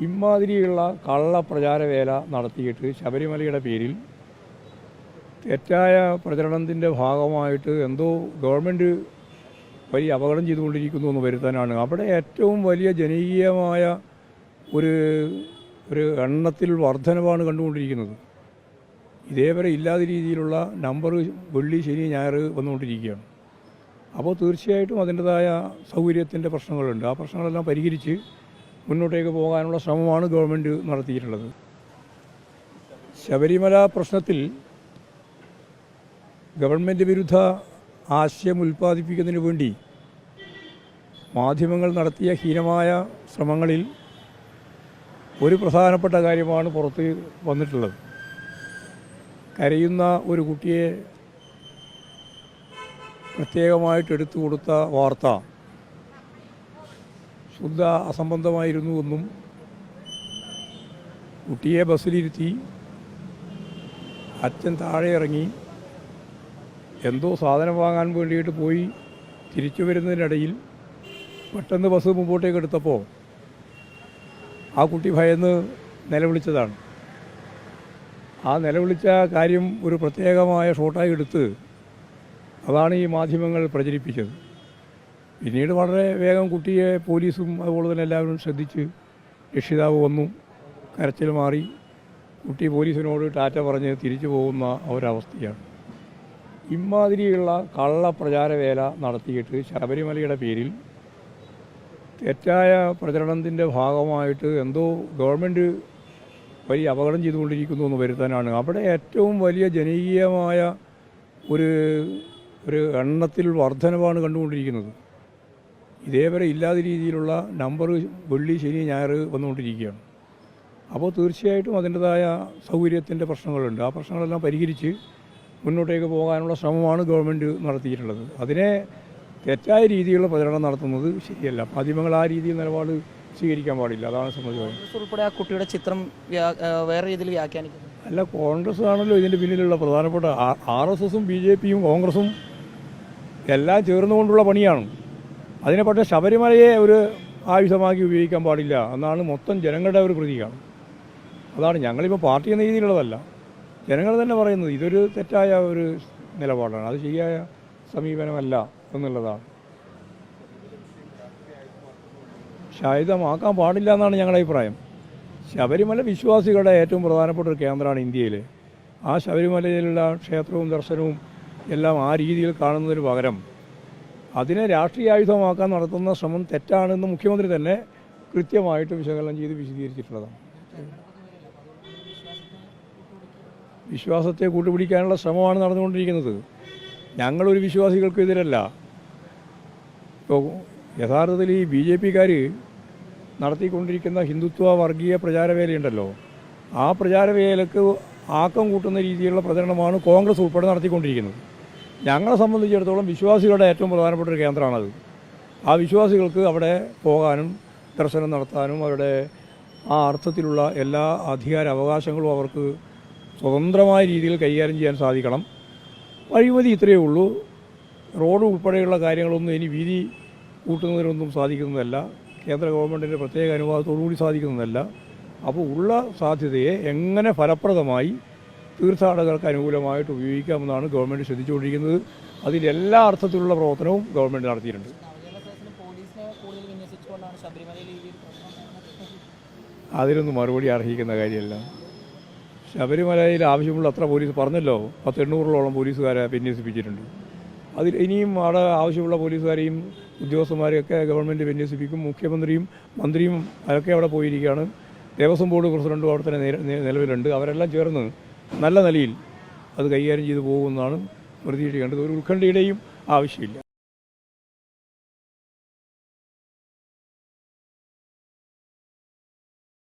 ഇമാതിരിയുള്ള കള്ള പ്രചാരവേല നടത്തിയിട്ട് ശബരിമലയുടെ പേരിൽ തെറ്റായ പ്രചരണത്തിന്റെ ഭാഗമായിട്ട് എന്തോ ഗവൺമെന്റ് വലിയ അപകടം ചെയ്തുകൊണ്ടിരിക്കുന്നു എന്ന് വരുത്താനാണ്. അവിടെ ഏറ്റവും വലിയ ജനകീയമായ ഒരു ഒരു എണ്ണത്തിൽ വർധനവാണ് കണ്ടുകൊണ്ടിരിക്കുന്നത്. ഇതേവരെ ഇല്ലാത്ത രീതിയിലുള്ള നമ്പർ വെള്ളി ശനി ഞായർ വന്നുകൊണ്ടിരിക്കുകയാണ്. അപ്പോൾ തീർച്ചയായിട്ടും അതിന്റെതായ സൗകര്യത്തിന്റെ പ്രശ്നങ്ങളുണ്ട്. ആ പ്രശ്നങ്ങളെല്ലാം പരിഹരിച്ച് മുന്നോട്ടേക്ക് പോകാനുള്ള ശ്രമമാണ് ഗവൺമെന്റ് നടത്തിയിട്ടുള്ളത്. ശബരിമല പ്രശ്നത്തിൽ ഗവൺമെന്റ് വിരുദ്ധ ആശയം ഉൽപ്പാദിപ്പിക്കുന്നതിന് വേണ്ടി മാധ്യമങ്ങൾ നടത്തിയ ഹീനമായ ശ്രമങ്ങളിൽ ഒരു പ്രധാനപ്പെട്ട കാര്യമാണ് പുറത്ത് വന്നിട്ടുള്ളത്. കരയുന്ന ഒരു കുട്ടിയെ പ്രത്യേകമായിട്ട് എടുത്തു കൊടുത്ത വാർത്ത ശുദ്ധ അസംബന്ധമായിരുന്നു എന്നും കുട്ടിയെ ബസ്സിലിരുത്തി അച്ഛൻ താഴെ ഇറങ്ങി എന്തോ സാധനം വാങ്ങാൻ വേണ്ടിയിട്ട് പോയി തിരിച്ചു വരുന്നതിനിടയിൽ പെട്ടെന്ന് ബസ് മുമ്പോട്ടേക്ക് എടുത്തപ്പോൾ ആ കുട്ടി ഭയന്ന് നിലവിളിച്ചതാണ്. ആ നിലവിളിച്ച കാര്യം ഒരു പ്രത്യേകമായ ഷോട്ടായി എടുത്ത് അതാണ് ഈ മാധ്യമങ്ങൾ പ്രചരിപ്പിച്ചത്. പിന്നീട് വളരെ വേഗം കുട്ടിയെ പോലീസും അതുപോലെ തന്നെ എല്ലാവരും ശ്രദ്ധിച്ച് രക്ഷിതാവ് വന്നു. കരച്ചിൽ മാറി. കുട്ടി പോലീസിനോട് ടാറ്റ പറഞ്ഞ് തിരിച്ചു പോകുന്ന ഒരവസ്ഥയാണ് ഇമാതിരിയുള്ള കള്ള പ്രചാരവേല നടത്തിയിട്ട് ശബരിമലയുടെ പേരിൽ തെറ്റായ പ്രചരണത്തിന്റെ ഭാഗമായിട്ട് എന്തോ ഗവൺമെന്റ് വലിയ അപകടം ചെയ്തുകൊണ്ടിരിക്കുന്നു എന്ന് വരുത്താനാണ്. അവിടെ ഏറ്റവും വലിയ ജനകീയമായ ഒരു ഒരു എണ്ണത്തിൽ വർധനവാണ് കണ്ടുകൊണ്ടിരിക്കുന്നത്. ഇതേവരെ ഇല്ലാത്ത രീതിയിലുള്ള നമ്പർ വെള്ളി ശനി ഞായർ വന്നുകൊണ്ടിരിക്കുകയാണ്. അപ്പോൾ തീർച്ചയായിട്ടും അതിന്റെതായ സൗകര്യത്തിന്റെ പ്രശ്നങ്ങളുണ്ട്. ആ പ്രശ്നങ്ങളെല്ലാം പരിഹരിച്ച് മുന്നോട്ടേക്ക് പോകാനുള്ള ശ്രമമാണ് ഗവൺമെന്റ് നടത്തിയിട്ടുള്ളത്. അതിനെ തെറ്റായ രീതിയിലുള്ള പ്രചരണം നടത്തുന്നത് ശരിയല്ല. മാധ്യമങ്ങൾ ആ രീതിയിൽ നിലപാട് സ്വീകരിക്കാൻ പാടില്ല. അതാണ് സംബന്ധിച്ചത് ഉൾപ്പെടെ ആ കുട്ടിയുടെ ചിത്രം വേറെ രീതിയിൽ വ്യാഖ്യാനിക്കുന്നു. അല്ല കോൺഗ്രസ് ആണല്ലോ ഇതിന്റെ പിന്നിലുള്ള പ്രധാനപ്പെട്ട ആർ എസ് എസും ബി ജെ പിയും കോൺഗ്രസും എല്ലാം ചേർന്നുകൊണ്ടുള്ള പണിയാണ്. അതിനെ പക്ഷേ ശബരിമലയെ ഒരു ആയുധമാക്കി ഉപയോഗിക്കാൻ പാടില്ല എന്നാണ് മൊത്തം ജനങ്ങളുടെ ഒരു പ്രതീകമാണ് അതാണ് ഞങ്ങളിപ്പോൾ പാർട്ടി എന്ന രീതിയിലുള്ളതല്ല. ജനങ്ങൾ തന്നെ പറയുന്നത് ഇതൊരു തെറ്റായ ഒരു നിലപാടാണ്. അത് ശരിയായ സമീപനമല്ല എന്നുള്ളതാണ്. ശായുധമാക്കാൻ പാടില്ല എന്നാണ് ഞങ്ങളുടെ അഭിപ്രായം. ശബരിമല വിശ്വാസികളുടെ ഏറ്റവും പ്രധാനപ്പെട്ട ഒരു കേന്ദ്രമാണ് ഇന്ത്യയിൽ ആ ശബരിമലയിലുള്ള ക്ഷേത്രവും ദർശനവും എല്ലാം ആ രീതിയിൽ കാണുന്നതിന് പകരം അതിനെ രാഷ്ട്രീയ ആയുധമാക്കാൻ നടത്തുന്ന ശ്രമം തെറ്റാണെന്ന് മുഖ്യമന്ത്രി തന്നെ കൃത്യമായിട്ട് വിശകലനം ചെയ്ത് വിശദീകരിച്ചിട്ടുള്ളതാണ്. വിശ്വാസത്തെ കൂട്ടുപിടിക്കാനുള്ള ശ്രമമാണ് നടന്നുകൊണ്ടിരിക്കുന്നത്. ഞങ്ങളൊരു വിശ്വാസികൾക്ക് എതിരല്ല. ഇപ്പോൾ യഥാർത്ഥത്തിൽ ഈ ബി ജെ പിക്കാർ നടത്തിക്കൊണ്ടിരിക്കുന്ന ഹിന്ദുത്വ വർഗീയ പ്രചാരവേലയുണ്ടല്ലോ. ആ പ്രചാരവേലക്ക് ആക്കം കൂട്ടുന്ന രീതിയിലുള്ള പ്രചരണമാണ് കോൺഗ്രസ് ഉൾപ്പെടെ നടത്തിക്കൊണ്ടിരിക്കുന്നത്. ഞങ്ങളെ സംബന്ധിച്ചിടത്തോളം വിശ്വാസികളുടെ ഏറ്റവും പ്രധാനപ്പെട്ട ഒരു കേന്ദ്രമാണത്. ആ വിശ്വാസികൾക്ക് അവിടെ പോകാനും ദർശനം നടത്താനും അവരുടെ ആ അർത്ഥത്തിലുള്ള എല്ലാ അധികാര അവകാശങ്ങളും അവർക്ക് സ്വതന്ത്രമായ രീതിയിൽ കൈകാര്യം ചെയ്യാൻ സാധിക്കണം. വഴിമതി ഇത്രയേ ഉള്ളൂ. റോഡ് ഉൾപ്പെടെയുള്ള കാര്യങ്ങളൊന്നും ഇനി വീതി കൂട്ടുന്നതിനൊന്നും സാധിക്കുന്നതല്ല. കേന്ദ്ര ഗവൺമെന്റിന്റെ പ്രത്യേക അനുവാദത്തോടുകൂടി സാധിക്കുന്നതല്ല. അപ്പോൾ ഉള്ള സാധ്യതയെ എങ്ങനെ ഫലപ്രദമായി തീർത്ഥാടകർക്ക് അനുകൂലമായിട്ട് ഉപയോഗിക്കാമെന്നാണ് ഗവൺമെന്റ് ശ്രദ്ധിച്ചുകൊണ്ടിരിക്കുന്നത്. അതിൽ എല്ലാ അർത്ഥത്തിലുള്ള പ്രവർത്തനവും ഗവൺമെന്റ് നടത്തിയിട്ടുണ്ട്. അതിനൊന്നും മറുപടി അർഹിക്കുന്ന കാര്യമല്ല. ശബരിമലയിൽ ആവശ്യമുള്ള അത്ര പോലീസ് പറഞ്ഞല്ലോ. പത്ത് എണ്ണൂറിലോളം പോലീസുകാരെ വിന്യസിപ്പിച്ചിട്ടുണ്ട്. അതിൽ ഇനിയും അവിടെ ആവശ്യമുള്ള പോലീസുകാരെയും ഉദ്യോഗസ്ഥന്മാരെയൊക്കെ ഗവൺമെന്റ് വിന്യസിപ്പിക്കും. മുഖ്യമന്ത്രിയും മന്ത്രിയും അതൊക്കെ അവിടെ പോയിരിക്കുകയാണ്. ദേവസ്വം ബോർഡ് പ്രസിഡന്റും അവിടെ തന്നെ നിലവിലുണ്ട്. അവരെല്ലാം ചേർന്ന് നല്ല നിലയിൽ അത് കൈകാര്യം ചെയ്തു പോകുമെന്നാണ് പ്രതീക്ഷിക്കേണ്ടത്. ഒരു ഉത്കണ്ഠയുടെയും ആവശ്യമില്ല.